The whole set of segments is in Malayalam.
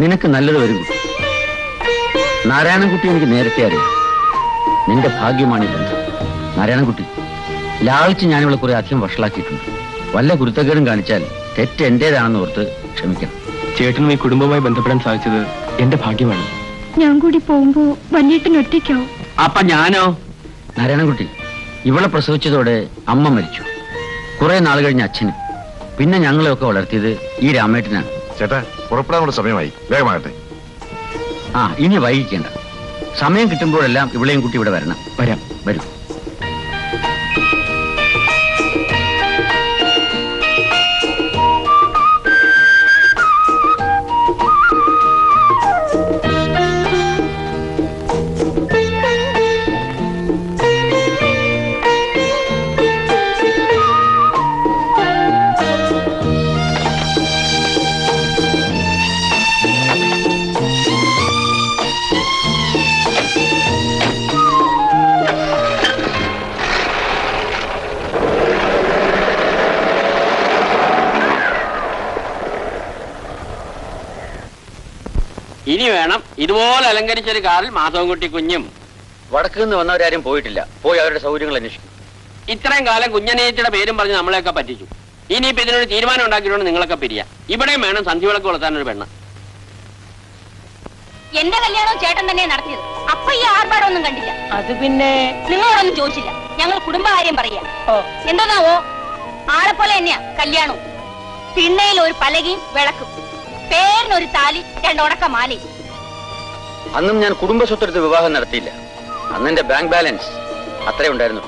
നിനക്ക് നല്ലത് വരും കുട്ടി. നാരായണൻകുട്ടി എനിക്ക് നേരത്തെ അറിയാം. നിന്റെ ഭാഗ്യമാണ് ഈ ബന്ധം. നാരായണൻകുട്ടി ലാളിച്ച് ഞാനിവിടെ കുറെ അധികം വഷളാക്കിയിട്ടുണ്ട്. വല്ല കുരുത്തക്കേടും കാണിച്ചാൽ തെറ്റ് എന്റേതാണെന്ന് ഓർത്ത് ക്ഷമിക്കണം. ചേട്ടനും ഈ കുടുംബവുമായി ബന്ധപ്പെടാൻ സാധിച്ചത് എന്റെ ഭാഗ്യമാണ്. ഞാൻ കൂടി പോകുമ്പോ വല്യേട്ടൻ ഒറ്റയ്ക്കാവും. അപ്പൊ ഞാനോ? നാരായണൻകുട്ടി ഇവളെ പ്രസവിച്ചതോടെ അമ്മ മരിച്ചു. കുറെ നാൾ കഴിഞ്ഞ അച്ഛനും പിന്നെ ഞങ്ങളെയൊക്കെ വളർത്തിയത് ഈ രാമേട്ടനാണ്. ചേട്ടാ പുറപ്പെടാനുള്ള സമയമായി. വേഗമാകട്ടെ. ആ ഇനി വൈകിക്കേണ്ട. സമയം കിട്ടുമ്പോഴെല്ലാം ഇവിളെയും കുട്ടി ഇവിടെ വരണം. വരാം വരൂ. വേണം. ഇതുപോലെ അലങ്കരിച്ച ഒരു കാറിൽ മാധവൻകുട്ടി കുഞ്ഞും. വടക്കു നിന്ന് വന്നവരാരും പോയിട്ടില്ല. പോയി അവരുടെ സൗകര്യങ്ങൾ അന്വേഷിക്കും. ഇത്രയും കാലം കുഞ്ഞനേച്ചിയുടെ പേരും പറഞ്ഞ് നമ്മളെയൊക്കെ പറ്റിച്ചു. ഇനിയിപ്പോ ഇതിനൊരു തീരുമാനം ഉണ്ടാക്കിയിട്ടുണ്ട് നിങ്ങളൊക്കെ പിരിയ. ഇവിടെയും വേണം സന്ധ്യവിളക്ക് വളർത്താൻ ഒരു പെണ്ണ്. എന്റെ കല്യാണവും ചേട്ടൻ തന്നെ നടത്തിയത്. അപ്പൊ ഈ ആർഭാടമൊന്നും കണ്ടില്ല. അത് പിന്നെ? നിങ്ങളോടൊന്നും ചോദിച്ചില്ല. ഞങ്ങൾ കുടുംബകാര്യം പറയാ. എന്താണാവോ? പോലെ തന്നെയാ കല്യാണവും. തിണ്ണയിൽ ഒരു പലകയും വിളക്കും. പേരിനൊരു താലി രണ്ടുണക്ക മാലയും അന്നും ഞാൻ കുടുംബ സ്വത്തെടുത്ത് വിവാഹം നടത്തിയില്ല. അന്ന് എന്റെ ബാങ്ക് ബാലൻസ് അത്രേ ഉണ്ടായിരുന്നു.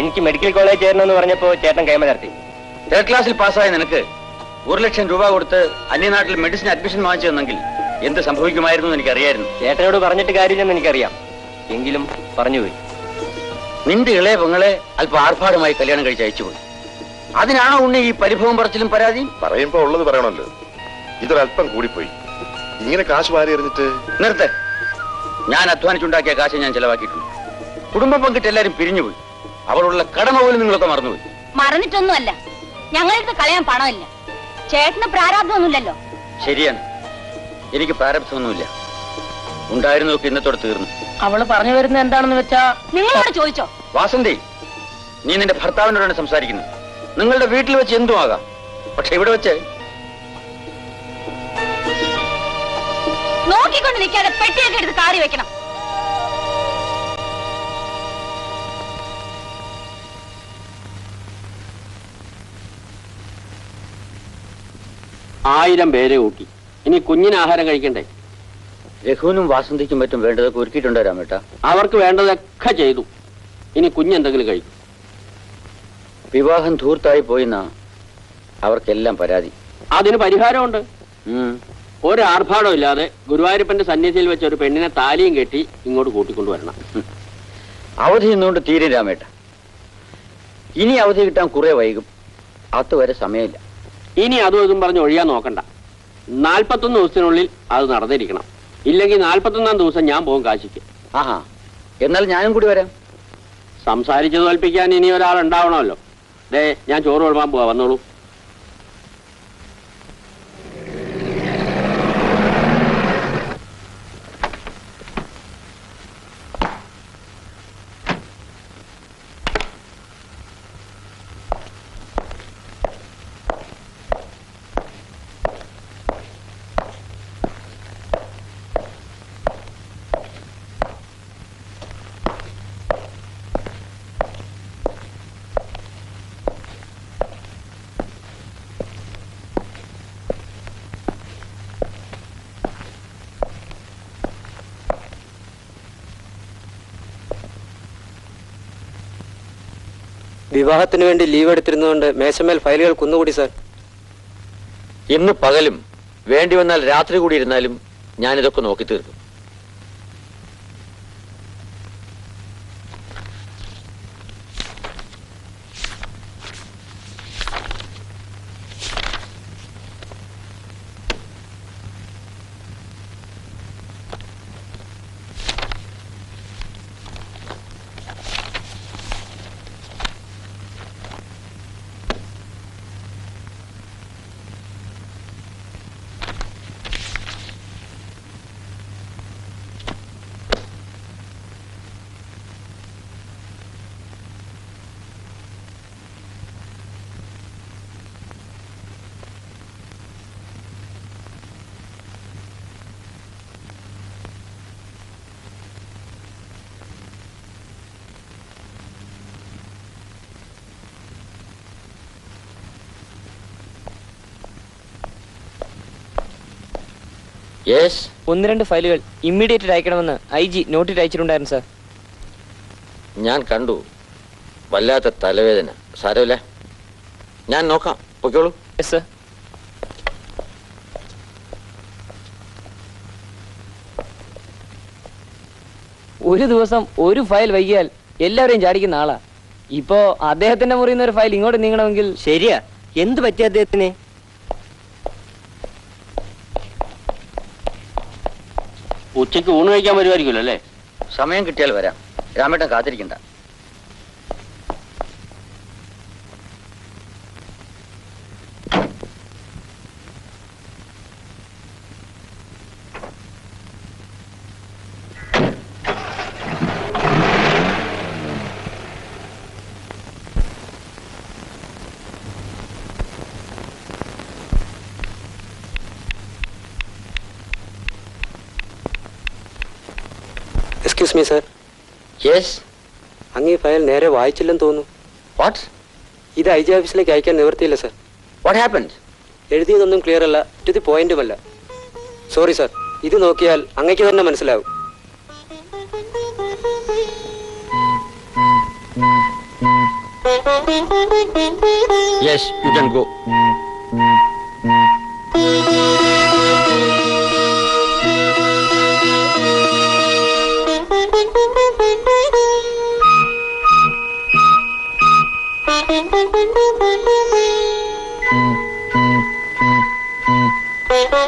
എനിക്ക് മെഡിക്കൽ കോളേജ് ചേരണമെന്ന് പറഞ്ഞപ്പോ ചേട്ടൻ കൈമ നടത്തി തേർഡ് ക്ലാസ്സിൽ പാസ്സായ നിനക്ക് ഒരു ലക്ഷം രൂപ കൊടുത്ത് അന്യനാട്ടിൽ മെഡിസിൻ അഡ്മിഷൻ വാങ്ങിച്ചു തന്നെങ്കിൽ എന്ത് സംഭവിക്കുമായിരുന്നു എന്ന് എനിക്കറിയായിരുന്നു. ചേട്ടനോട് പറഞ്ഞിട്ട് കാര്യമില്ലെന്ന് എനിക്കറിയാം. എങ്കിലും പറഞ്ഞുപോയി നിന്റെ ഇളയ പെങ്ങളെ അല്പം ആർഭാടമായി കല്യാണം കഴിച്ച് അയച്ചുപോയി അതിനാണോ ഉണ്ണി ഈ പരിഭവം പറച്ചിലും പരാതി പറയുമ്പോ ഉള്ളത് പറയണല്ലോ ഇതൊരല്പം കൂടിപ്പോയി. ഇങ്ങനെ കാശ് വാരി എറിഞ്ഞിട്ട് നിർത്ത്. ഞാൻ അധ്വാനിച്ചുണ്ടാക്കിയ കാശ് ഞാൻ ചെലവാക്കിയിട്ടുണ്ട്. കുടുംബം പങ്കിട്ട് എല്ലാരും പിരിഞ്ഞുപോയി. അവളുള്ള കടമ പോലും നിങ്ങളൊക്കെ മറന്നുപോയി. മറന്നിട്ടൊന്നുമല്ല. ഞങ്ങൾക്ക് കളയാൻ പണമില്ല. ചേട്ടന് പ്രാരാബ്ദമൊന്നുമില്ലല്ലോ. ശരിയാണ്. എനിക്ക് പ്രാരബ്ധമൊന്നുമില്ല ഉണ്ടായിരുന്നതൊക്കെ ഇന്നത്തോടെ തീർന്നു. അവൾ പറഞ്ഞു വരുന്നത് എന്താണെന്ന് വെച്ചാ നിങ്ങളോട് ചോദിച്ചോ? വാസന്തി നീ നിന്റെ ഭർത്താവിനോടാണ് സംസാരിക്കുന്നത്. നിങ്ങളുടെ വീട്ടിൽ വെച്ച് എന്തുമാകാം പക്ഷെ ഇവിടെ വെച്ച് നോക്കിക്കൊണ്ട് നിൽക്കാതെ പെട്ടിയൊക്കെ എടുത്ത് കാറി വെക്കണം. ആയിരം പേരെ കൂട്ടി ഇനി കുഞ്ഞിന് ആഹാരം കഴിക്കണ്ടേ? രഘുവിനും വാസന്തിക്കും മറ്റും വേണ്ടതൊക്കെ ഒരുക്കിയിട്ടുണ്ടോ രാമേട്ട. അവർക്ക് വേണ്ടതൊക്കെ ചെയ്തു. ഇനി കുഞ്ഞെന്തെങ്കിലും കഴിക്കും. വിവാഹം ധൂർത്തായി പോയിന്നാ അവർക്കെല്ലാം പരാതി. അതിന് പരിഹാരമുണ്ട്. ഉം. ഒരു ആർഭാടം ഇല്ലാതെ ഗുരുവായൂരപ്പന്റെ സന്നിധിയിൽ വെച്ച് ഒരു പെണ്ണിനെ താലിയും കെട്ടി ഇങ്ങോട്ട് കൂട്ടിക്കൊണ്ടുവരണം. അവധി നിന്നുകൊണ്ട് തീരെ രാമേട്ട. ഇനി അവധി കിട്ടാൻ കുറെ വൈകും. അതുവരെ സമയമില്ല. ഇനി അതും ഇതും പറഞ്ഞ് ഒഴിയാൻ നോക്കണ്ട. നാൽപ്പത്തൊന്ന് ദിവസത്തിനുള്ളിൽ അത് നടന്നിരിക്കണം. ഇല്ലെങ്കിൽ നാൽപ്പത്തൊന്നാം ദിവസം ഞാൻ പോകും കാശിക്ക്. ആഹാ. എന്നാൽ ഞാനും കൂടി വരാം. സംസാരിച്ചു തോൽപ്പിക്കാൻ ഇനി ഒരാൾ ഉണ്ടാവണമല്ലോ. ദേ ഞാൻ ചോറ് വിളമ്പാൻ പോവാ. വന്നോളൂ. വിവാഹത്തിന് വേണ്ടി ലീവ് എടുത്തിരുന്നതുകൊണ്ട് മേശമേൽ ഫയലുകൾ കുന്നുകൂടി സാർ ഇന്ന് പകലും വേണ്ടി വന്നാൽ രാത്രി കൂടി ഇരുന്നാലും ഞാനിതൊക്കെ നോക്കി തീർക്കും യെസ് ഒന്ന് രണ്ട് ഫയലുകൾ ഇമ്മീഡിയറ്റ് അയക്കണമെന്ന് ഐ ജി നോട്ടിട്ട് അയച്ചിട്ടുണ്ടായിരുന്നു സാർ ഞാൻ കണ്ടു. വല്ലാത്ത തലവേദന. സാരമില്ല. ഞാൻ നോക്കാം. പൊയ്ക്കോളൂ. യെസ് സാർ ഒരു ദിവസം ഒരു ഫയൽ വൈകിയാൽ എല്ലാവരെയും ചാടിക്കുന്ന ആളാ. ഇപ്പോ അദ്ദേഹത്തിന്റെ മുറിയിൽ നിന്ന് ഒരു ഫയൽ ഇങ്ങോട്ട് നീങ്ങണമെങ്കിൽ ശരിയാ. എന്ത് പറ്റിയ അദ്ദേഹത്തിന്? ഉച്ചയ്ക്ക് ഊണ് കഴിക്കാൻ വരുമായിരിക്കുമല്ലോ അല്ലേ? സമയം കിട്ടിയാൽ വരാം. രാമേട്ടൻ കാത്തിരിക്കണ്ട. എക്സ്ക്യൂസ് മീ സർ യെസ് അങ്ങ് ഈ ഫയൽ നേരെ വായിച്ചില്ലെന്ന് തോന്നുന്നു. വാട്ട് ഇത് ഐ ജി ഓഫീസിലേക്ക് അയക്കാൻ നിവർത്തിയില്ല സർ വാട്ട് ഹാപ്പൻസ് എഴുതിയതൊന്നും ക്ലിയർ അല്ല ടു ദി പോയിന്റുമല്ല. സോറി സർ ഇത് നോക്കിയാൽ അങ്ങയ്ക്ക് തന്നെ മനസ്സിലാവും. യെസ് യു ക്യാൻ ഗോ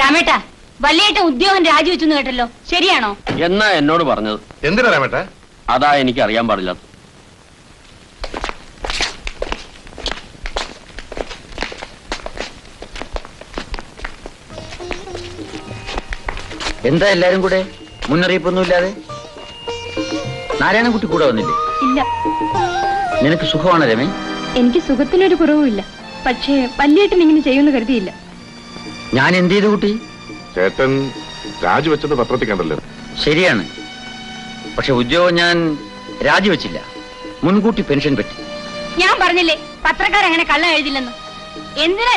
രാമേട്ട വല്യേട്ടൻ ഉദ്യോഗം രാജിവെച്ചെന്ന് കേട്ടല്ലോ. ശരിയാണോ? എന്നാ എന്നോട് പറഞ്ഞത്? എന്തിനാ രാമേട്ടാ? അതാ എനിക്ക് അറിയാൻ പാടില്ല. എന്താ എല്ലാരും കൂടെ? മുന്നറിയിപ്പൊന്നുമില്ലാതെ നാരായണൻകുട്ടി കൂടെ വന്നില്ലേ? ഇല്ല. നിനക്ക് സുഖമാണ് രമേ? എനിക്ക് സുഖത്തിനൊരു കുറവുമില്ല. പക്ഷേ വല്യേട്ടൻ ഇങ്ങനെ ചെയ്യുമെന്ന് കരുതിയില്ല. ഞാൻ എന്ത് ചെയ്തു കുട്ടി? ചേട്ടൻ രാജിവെച്ചത് പത്രത്തിൽ കണ്ടല്ലോ ശരിയാണ്. പക്ഷെ ഉദ്യോഗം ഞാൻ രാജിവെച്ചില്ല മുൻകൂട്ടി പെൻഷൻ പറ്റി. ഞാൻ പറഞ്ഞില്ലേ പത്രക്കാരങ്ങനെ കള്ളം എഴുതില്ലെന്ന്. എന്തിനാ